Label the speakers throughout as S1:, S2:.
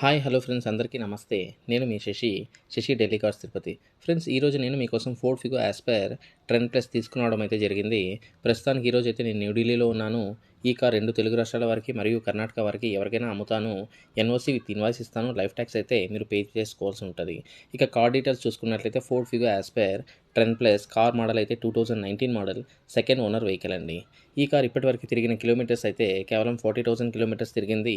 S1: Hi hello friends అందరికీ నమస్తే. నేను మీ శశి శశి ఢిల్లీ కార్స్ తిరుపతి. ఫ్రెండ్స్ ఈరోజు నేను మీకోసం Ford Figo Aspire Trend Plus తీసుకురావడం అయితే జరిగింది. ప్రస్తుతానికి ఈరోజు అయితే నేను న్యూఢిల్లీలో ఉన్నాను. ఈ కార్ రెండు తెలుగు రాష్ట్రాల వారికి మరియు కర్ణాటక వారికి ఎవరికైనా అమ్ముతాను. ఎన్ఓసి విత్ ఇన్వాయిస్ ఇస్తాను. లైఫ్ ట్యాక్స్ అయితే మీరు పే చేసుకోవాల్సి ఉంటుంది. ఇక కార్ డీటెయిల్స్ చూసుకున్నట్లయితే Ford Figo Aspire Trend Plus car model అయితే two thousand nineteen model second owner vehicle అండి. ఈ కార్ ఇప్పటివరకు తిరిగిన కిలోమీటర్స్ అయితే కేవలం ఫార్టీ థౌసండ్ కిలోమీటర్స్ తిరిగింది.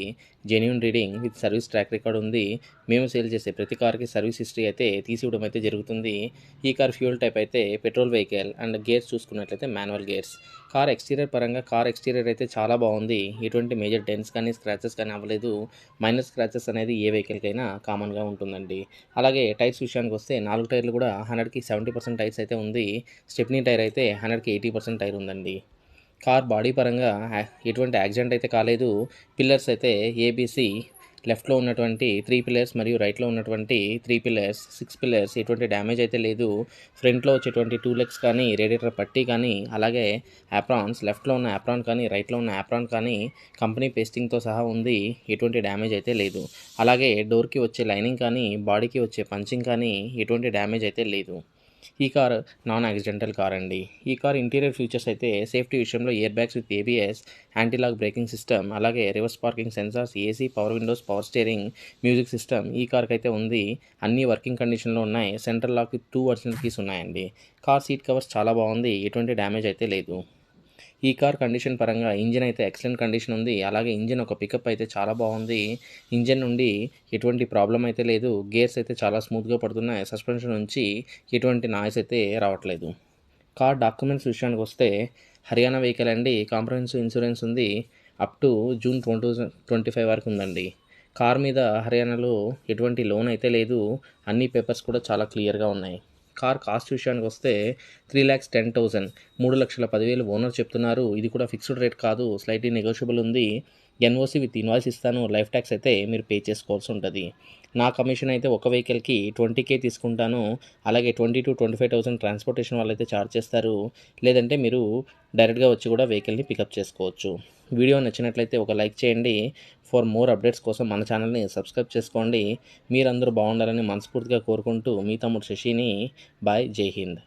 S1: Genuine reading with service track record ఉంది. మేము సేల్ చేసే ప్రతి కార్కి సర్వీస్ హిస్టరీ అయితే తీసి ఇవ్వడం అయితే జరుగుతుంది. ఈ కార్ ఫ్యూల్ టైప్ అయితే పెట్రోల్ వెహికల్ అండ్ గేర్స్ చూసుకున్నట్లయితే మాన్యువల్ గేర్స్. కార్ ఎక్స్టీరియర్ పరంగా కార్ ఎక్స్టీరియర్ అయితే చాలా బాగుంది. ఎటువంటి మేజర్ డెన్స్ కానీ స్క్రాచెస్ కానీ అవ్వలేదు. మైనర్ స్క్రాచెస్ అనేది ఏ వెహికల్కైనా కామన్గా ఉంటుందండి. అలాగే టైర్స్ విషయానికి వస్తే నాలుగు టైర్లు కూడా హండ్రెడ్కి సెవెంటీ పర్సెంట్ టైర్స్ అయితే ఉంది. స్టెప్నీ టైర్ అయితే హండ్రెడ్కి ఎయిటీ పర్సెంట్ టైర్ ఉందండి. కార్ బాడీ పరంగా ఎటువంటి యాక్సిడెంట్ అయితే కాలేదు. పిల్లర్స్ అయితే ఏబీసీ లెఫ్ట్లో ఉన్నటువంటి త్రీ పిల్లర్స్ మరియు రైట్లో ఉన్నటువంటి త్రీ పిల్లర్స్ సిక్స్ పిల్లర్స్ ఎటువంటి డ్యామేజ్ అయితే లేదు. ఫ్రంట్లో వచ్చేటువంటి టూ లెగ్స్ కానీ రేడియేటర్ పట్టీ కానీ అలాగే యాప్రాన్స్ లెఫ్ట్లో ఉన్న యాప్రాన్ కానీ రైట్లో ఉన్న యాప్రాన్ కానీ కంపెనీ పేస్టింగ్తో సహా ఉంది. ఎటువంటి డ్యామేజ్ అయితే లేదు. అలాగే డోర్కి వచ్చే లైనింగ్ కానీ బాడీకి వచ్చే పంచింగ్ కానీ ఎటువంటి డ్యామేజ్ అయితే లేదు. ఈ కార్ నాన్ యాక్సిడెంటల్ కార్ అండి. ఈ కార్ ఇంటీరియర్ ఫీచర్స్ అయితే సేఫ్టీ విషయంలో air bags with ABS antilock braking system అలాగే reverse parking sensors AC power windows power steering music system ఈ కార్కి అయితే ఉంది. అన్ని వర్కింగ్ కండిషన్లో ఉన్నాయి. Central lock with two original keys ఉన్నాయండి. కార్ సీట్ కవర్స్ చాలా బాగుంది. ఎటువంటి డ్యామేజ్ అయితే లేదు. ఈ కార్ కండిషన్ పరంగా ఇంజిన్ అయితే ఎక్సలెంట్ కండిషన్ ఉంది. అలాగే ఇంజిన్ ఒక పికప్ అయితే చాలా బాగుంది. ఇంజిన్ నుండి ఎటువంటి ప్రాబ్లం అయితే లేదు. గేర్స్ అయితే చాలా స్మూత్గా పడుతున్నాయి. సస్పెన్షన్ నుంచి ఎటువంటి నాయిస్ అయితే రావట్లేదు. కార్ డాక్యుమెంట్స్ విషయానికి వస్తే హర్యానా వెహికల్ అండి. కాంప్రహెన్సివ్ ఇన్సూరెన్స్ ఉంది. Up to June twenty twenty five వరకు ఉందండి. కార్ మీద హర్యానాలో ఎటువంటి లోన్ అయితే లేదు. అన్ని పేపర్స్ కూడా చాలా క్లియర్గా ఉన్నాయి. కార్ కాస్ట్ విషయానికి వస్తే త్రీ ల్యాక్స్ టెన్ థౌజండ్ మూడు లక్షల పదివేలు ఓనర్ చెప్తున్నారు. ఇది కూడా ఫిక్స్డ్ రేట్ కాదు. స్లైట్లీ నెగోషియబుల్ ఉంది. ఎన్ఓసి విత్ ఇన్వాయిస్ ఇస్తాను లైఫ్ ట్యాక్స్ అయితే మీరు పే చేసుకోవాల్సి ఉంటుంది. నా కమిషన్ అయితే ఒక వెహికల్కి ట్వంటీ కే తీసుకుంటాను. అలాగే twenty to twenty five thousand transportation వాళ్ళు అయితే ఛార్జ్ చేస్తారు. లేదంటే మీరు డైరెక్ట్గా వచ్చి కూడా వెహికల్ని పికప్ చేసుకోవచ్చు. వీడియో నచ్చినట్లయితే ఒక లైక్ చేయండి. ఫర్ మోర్ అప్డేట్స్ కోసం మన ఛానల్ని సబ్స్క్రైబ్ చేసుకోండి. మీరందరూ బాగుండాలని మనస్ఫూర్తిగా కోరుకుంటూ మీ తమ్ముడు శశిని. బాయ్ జై హింద్.